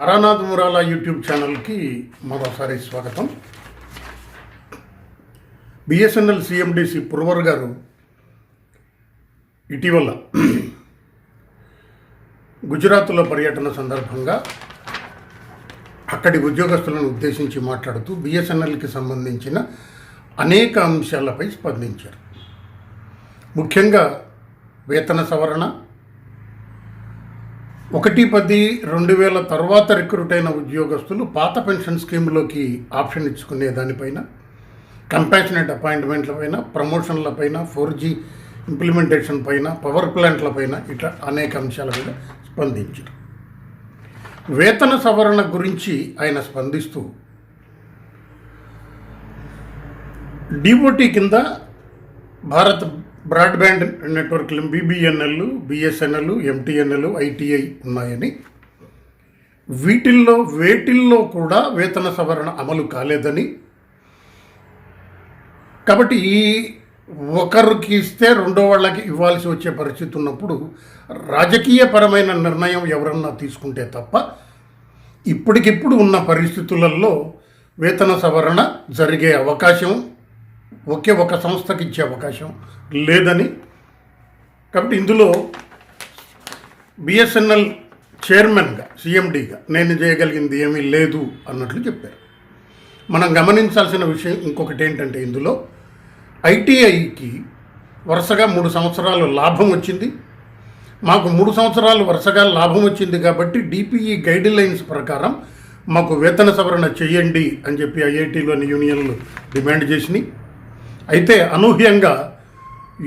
Taranath మురాలా YouTube ఛానల్కి మరోసారి స్వాగతం. బిఎస్ఎన్ఎల్ సిఎండిసి పురవర్ గారు ఇటీవల గుజరాత్లో పర్యటన సందర్భంగా అక్కడి ఉద్యోగస్తులను ఉద్దేశించి మాట్లాడుతూ బిఎస్ఎన్ఎల్కి సంబంధించిన అనేక అంశాలపై స్పందించారు. ముఖ్యంగా వేతన సవరణ ఒకటి పది రెండు వేల తర్వాత రిక్రూట్ అయిన ఉద్యోగస్తులు పాత పెన్షన్ స్కీమ్లోకి ఆప్షన్ ఇచ్చుకునే దానిపైన కంపాషనేట్ అపాయింట్మెంట్ల పైన ప్రమోషన్లపైన ఫోర్ జీ ఇంప్లిమెంటేషన్ పైన పవర్ ప్లాంట్ల పైన ఇట్లా అనేక అంశాల మీద స్పందించారు. వేతన సవరణ గురించి ఆయన స్పందిస్తూ డిఓటి కింద భారత బ్రాడ్బ్యాండ్ నెట్వర్క్లు బీబీఎన్ఎల్ బిఎస్ఎన్ఎల్ ఎంటీఎన్ఎల్ ఐటీఐ ఉన్నాయని. వీటిల్లో వేటిల్లో కూడా వేతన సవరణ అమలు కాలేదని. కాబట్టి ఈ ఒకరికి ఇస్తే రెండో వాళ్ళకి ఇవ్వాల్సి వచ్చే పరిస్థితి ఉన్నప్పుడు రాజకీయపరమైన నిర్ణయం ఎవరన్నా తీసుకుంటే తప్ప ఇప్పటికిప్పుడు ఉన్న పరిస్థితులలో వేతన సవరణ జరిగే అవకాశం ఒకే ఒక సంస్థకి ఇచ్చే అవకాశం లేదని. కాబట్టి ఇందులో బిఎస్ఎన్ఎల్ చైర్మన్గా సీఎండీగా నేను చేయగలిగింది ఏమీ లేదు అన్నట్లు చెప్పారు. మనం గమనించాల్సిన విషయం ఇంకొకటి ఏంటంటే ఇందులో ఐటీఐకి వరుసగా మూడు సంవత్సరాలు లాభం వచ్చింది. మాకు మూడు సంవత్సరాలు వరుసగా లాభం వచ్చింది కాబట్టి డిపిఈ గైడ్ లైన్స్ ప్రకారం మాకు వేతన సవరణ చేయండి అని చెప్పి ఐఐటీలోని యూనియన్లు డిమాండ్ చేసినాయి. అయితే అనూహ్యంగా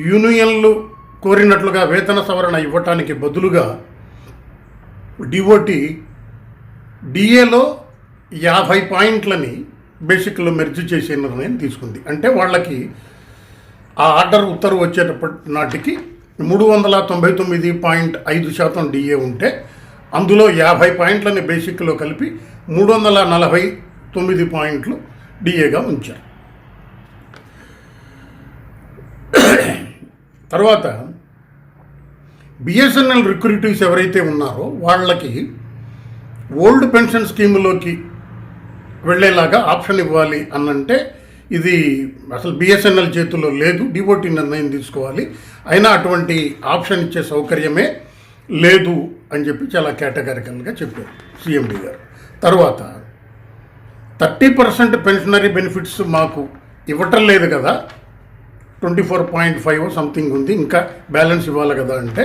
యూనియన్లు కోరినట్లుగా వేతన సవరణ ఇవ్వటానికి బదులుగా డిఓటి డిఏలో యాభై పాయింట్లని బేసిక్లో మెర్జ్ చేసే నిర్ణయం తీసుకుంది. అంటే వాళ్ళకి ఆ ఆర్డర్ ఉత్తర్వు వచ్చేటప్పటి నాటికి మూడు వందల తొంభై తొమ్మిది పాయింట్ ఐదు శాతం డిఏ ఉంటే అందులో యాభై పాయింట్లని బేసిక్లో కలిపి మూడు వందల నలభై తొమ్మిది పాయింట్లు డిఏగా ఉంచారు. తర్వాత బిఎస్ఎన్ఎల్ రిక్రూటివ్స్ ఎవరైతే ఉన్నారో వాళ్ళకి ఓల్డ్ పెన్షన్ స్కీములోకి వెళ్ళేలాగా ఆప్షన్ ఇవ్వాలి అనంటే ఇది అసలు బిఎస్ఎన్ఎల్ చేతుల్లో లేదు డిఓటీ నిర్ణయం తీసుకోవాలి. అయినా అటువంటి ఆప్షన్ ఇచ్చే సౌకర్యమే లేదు అని చెప్పి చాలా కేటగారికల్గా చెప్పారు సీఎండి గారు. తర్వాత థర్టీ పర్సెంట్ పెన్షనరీ బెనిఫిట్స్ మాకు ఇవ్వటం లేదు కదా twenty four point five something ఉంది. ఇంకా బ్యాలెన్స్ ఇవ్వాలి కదా అంటే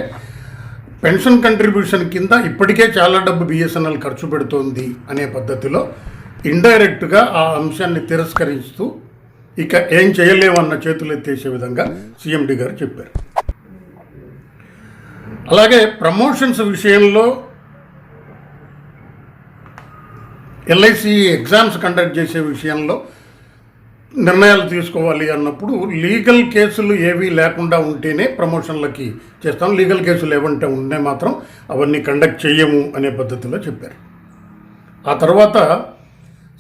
పెన్షన్ కంట్రిబ్యూషన్ కింద ఇప్పటికే చాలా డబ్బు బిఎస్ఎన్ఎల్ ఖర్చు పెడుతోంది అనే పద్ధతిలో ఇండైరెక్ట్గా ఆ అంశాన్ని తిరస్కరిస్తూ ఇక ఏం చేయలేమన్న చేతులు ఎత్తేసే విధంగా సీఎండి గారు చెప్పారు. అలాగే ప్రమోషన్స్ విషయంలో ఎల్ఐసి ఎగ్జామ్స్ కండక్ట్ చేసే విషయంలో నిర్ణయాలు తీసుకోవాలి అన్నప్పుడు లీగల్ కేసులు ఏవి లేకుండా ఉంటేనే ప్రమోషన్లకి చేస్తాం. లీగల్ కేసులు ఏమంటే ఉంటే మాత్రం అవన్నీ కండక్ట్ చేయము అనే పద్ధతిలో చెప్పారు. ఆ తర్వాత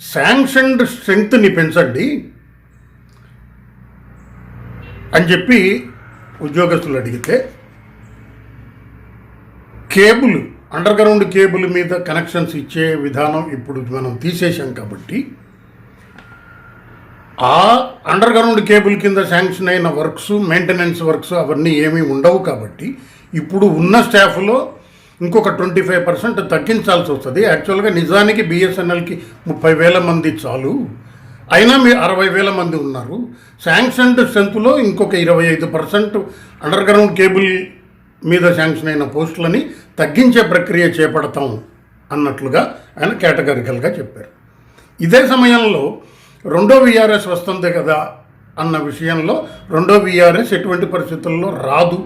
శాంక్షన్డ్ స్ట్రెంగ్త్ని పెంచండి అని చెప్పి ఉద్యోగస్తులు అడిగితే కేబుల్ అండర్ గ్రౌండ్ కేబుల్ మీద కనెక్షన్స్ ఇచ్చే విధానం ఇప్పుడు మనం తీసేశాం కాబట్టి ఆ అండర్ గ్రౌండ్ కేబుల్ కింద శాంక్షన్ అయిన వర్క్స్ మెయింటెనెన్స్ వర్క్స్ అవన్నీ ఏమీ ఉండవు కాబట్టి ఇప్పుడు ఉన్న స్టాఫ్లో ఇంకొక ట్వంటీ ఫైవ్ పర్సెంట్ తగ్గించాల్సి వస్తుంది. యాక్చువల్గా నిజానికి బిఎస్ఎన్ఎల్కి ముప్పై వేల మంది చాలు. అయినా మీ అరవై వేల మంది ఉన్నారు. శాంక్షన్డ్ స్ట్రెంత్లో ఇంకొక ఇరవై ఐదు పర్సెంట్ అండర్ గ్రౌండ్ కేబుల్ మీద శాంక్షన్ అయిన పోస్టులని తగ్గించే ప్రక్రియ చేపడతాం అన్నట్లుగా ఆయన కేటగారికల్గా చెప్పారు. ఇదే సమయంలో రెండో విఆర్ఎస్ వస్తుంది కదా అన్న విషయంలో రెండో విఆర్ఎస్ ఎటువంటి పరిస్థితుల్లో రాదు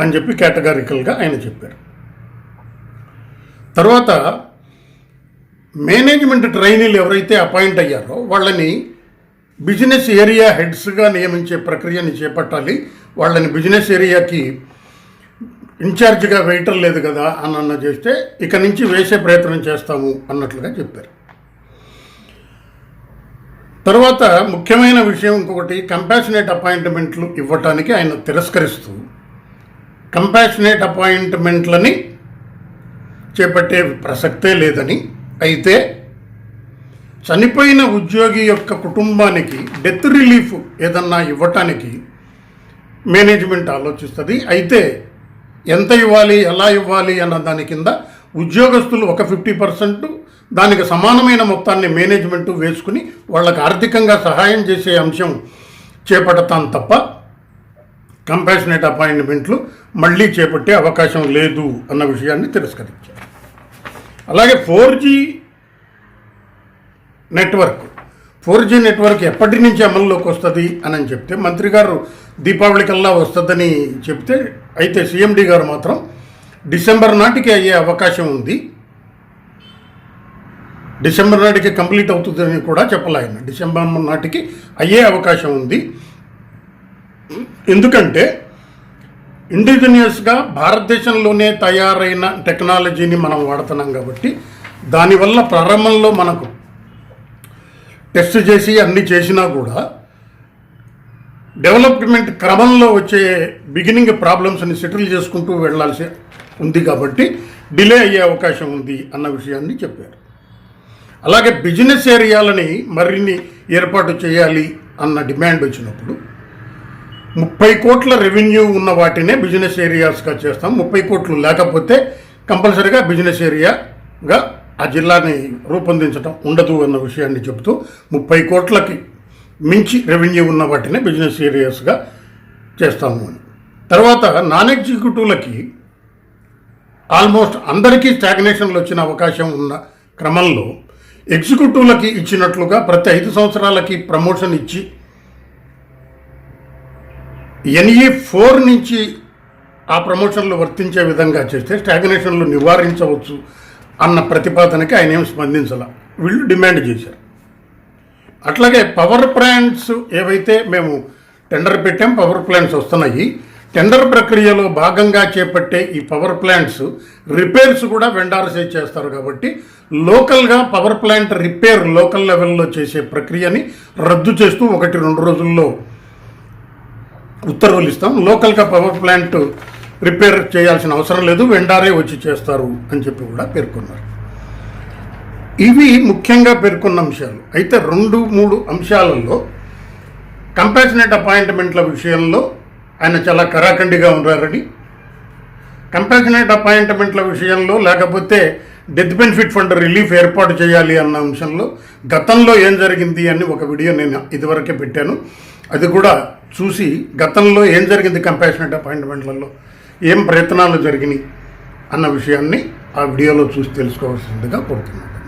అని చెప్పి కేటగారికల్గా ఆయన చెప్పారు. తర్వాత మేనేజ్మెంట్ ట్రైనీలు ఎవరైతే అపాయింట్ అయ్యారో వాళ్ళని బిజినెస్ ఏరియా హెడ్స్గా నియమించే ప్రక్రియని చేపట్టాలి. వాళ్ళని బిజినెస్ ఏరియాకి ఇన్ఛార్జిగా వేయటం లేదు కదా అని అన్న చేస్తే ఇక నుంచి వేసే ప్రయత్నం చేస్తాము అన్నట్లుగా చెప్పారు. తర్వాత ముఖ్యమైన విషయం ఇంకొకటి కంపాషనేట్ అపాయింట్మెంట్లు ఇవ్వటానికి ఆయన తిరస్కరిస్తూ కంపాషనేట్ అపాయింట్మెంట్లని చేపట్టే ప్రసక్తే లేదని అయితే చనిపోయిన ఉద్యోగి యొక్క కుటుంబానికి డెత్ రిలీఫ్ ఏదన్నా ఇవ్వటానికి మేనేజ్మెంట్ ఆలోచిస్తుంది. అయితే ఎంత ఇవ్వాలి ఎలా ఇవ్వాలి అన్న దాని కింద ఉద్యోగస్తులు ఒక ఫిఫ్టీ పర్సెంట్ దానికి సమానమైన మొత్తాన్ని మేనేజ్మెంట్ వేసుకుని వాళ్ళకి ఆర్థికంగా సహాయం చేసే అంశం చేపడతాం తప్ప కంపాషనేట్ అపాయింట్మెంట్లు మళ్ళీ చేపట్టే అవకాశం లేదు అన్న విషయాన్ని తిరస్కరించారు. అలాగే four G network four G network ఎప్పటి నుంచి అమల్లోకి వస్తుంది అని చెప్తే మంత్రి గారు దీపావళి కల్లా వస్తుందని చెప్తే అయితే సీఎండి గారు మాత్రం డిసెంబర్ నాటికి అయ్యే అవకాశం ఉంది. డిసెంబర్ నాటికి కంప్లీట్ అవుతుందని కూడా చెప్పలే డిసెంబర్ నాటికి అయ్యే అవకాశం ఉంది. ఎందుకంటే ఇండిజినియస్గా భారతదేశంలోనే తయారైన టెక్నాలజీని మనం వాడుతున్నాం కాబట్టి దానివల్ల ప్రారంభంలో మనకు టెస్ట్ చేసి అన్ని చేసినా కూడా డెవలప్మెంట్ క్రమంలో వచ్చే బిగినింగ్ ప్రాబ్లమ్స్ని సెటిల్ చేసుకుంటూ వెళ్ళాల్సి ఉంది కాబట్టి డిలే అయ్యే అవకాశం ఉంది అన్న విషయాన్ని చెప్పారు. అలాగే బిజినెస్ ఏరియాలని మరిన్ని ఏర్పాటు చేయాలి అన్న డిమాండ్ వచ్చినప్పుడు ముప్పై కోట్ల రెవెన్యూ ఉన్న వాటినే బిజినెస్ ఏరియాస్గా చేస్తాం. ముప్పై కోట్లు లేకపోతే కంపల్సరీగా బిజినెస్ ఏరియాగా ఆ జిల్లాని రూపొందించడం ఉండదు అన్న విషయాన్ని చెబుతూ ముప్పై కోట్లకి మించి రెవెన్యూ ఉన్న వాటినే బిజినెస్ ఏరియాస్గా చేస్తాము అని. తర్వాత నాన్ ఎగ్జిక్యూటివ్లకి ఆల్మోస్ట్ అందరికీ స్టాగ్నేషన్లు వచ్చిన అవకాశం ఉన్న క్రమంలో ఎగ్జిక్యూటివ్లకి ఇచ్చినట్లుగా ప్రతి ఐదు సంవత్సరాలకి ప్రమోషన్ ఇచ్చి ఎన్ఈ ఫోర్ నుంచి ఆ ప్రమోషన్లు వర్తించే విధంగా చేస్తే స్టాగ్నేషన్లు నివారించవచ్చు అన్న ప్రతిపాదనకి ఆయన ఏం స్పందించాల. వీళ్ళు డిమాండ్ చేశారు. అట్లాగే పవర్ ప్లాంట్స్ ఏవైతే మేము టెండర్ పెట్టాం పవర్ ప్లాంట్స్ వస్తున్నాయి టెండర్ ప్రక్రియలో భాగంగా చేపట్టే ఈ పవర్ ప్లాంట్స్ రిపేర్స్ కూడా వెండార్సే చేస్తారు కాబట్టి లోకల్గా పవర్ ప్లాంట్ రిపేర్ లోకల్ లెవెల్లో చేసే ప్రక్రియని రద్దు చేస్తూ ఒకటి రెండు రోజుల్లో ఉత్తర్వులు ఇస్తాం. లోకల్గా పవర్ ప్లాంట్ రిపేర్ చేయాల్సిన అవసరం లేదు వెండారే వచ్చి చేస్తారు అని చెప్పి కూడా పేర్కొన్నారు. ఇవి ముఖ్యంగా పేర్కొన్న అంశాలు. అయితే రెండు మూడు అంశాలలో కంపాషనేట్ అపాయింట్మెంట్ల విషయంలో ఆయన చాలా కరాఖండిగా ఉన్నారని కంపాషనేట్ అపాయింట్మెంట్ల విషయంలో లేకపోతే డెత్ బెనిఫిట్ ఫండ్ రిలీఫ్ ఏర్పాటు చేయాలి అన్న అంశంలో గతంలో ఏం జరిగింది అని ఒక వీడియో నేను ఇదివరకే పెట్టాను. అది కూడా చూసి గతంలో ఏం జరిగింది కంపాషనేట్ అపాయింట్మెంట్లలో ఏం ప్రయత్నాలు జరిగినాయి? అన్న విషయాన్ని ఆ వీడియోలో చూసి తెలుసుకోవాల్సిందిగా కోరుతున్నాను.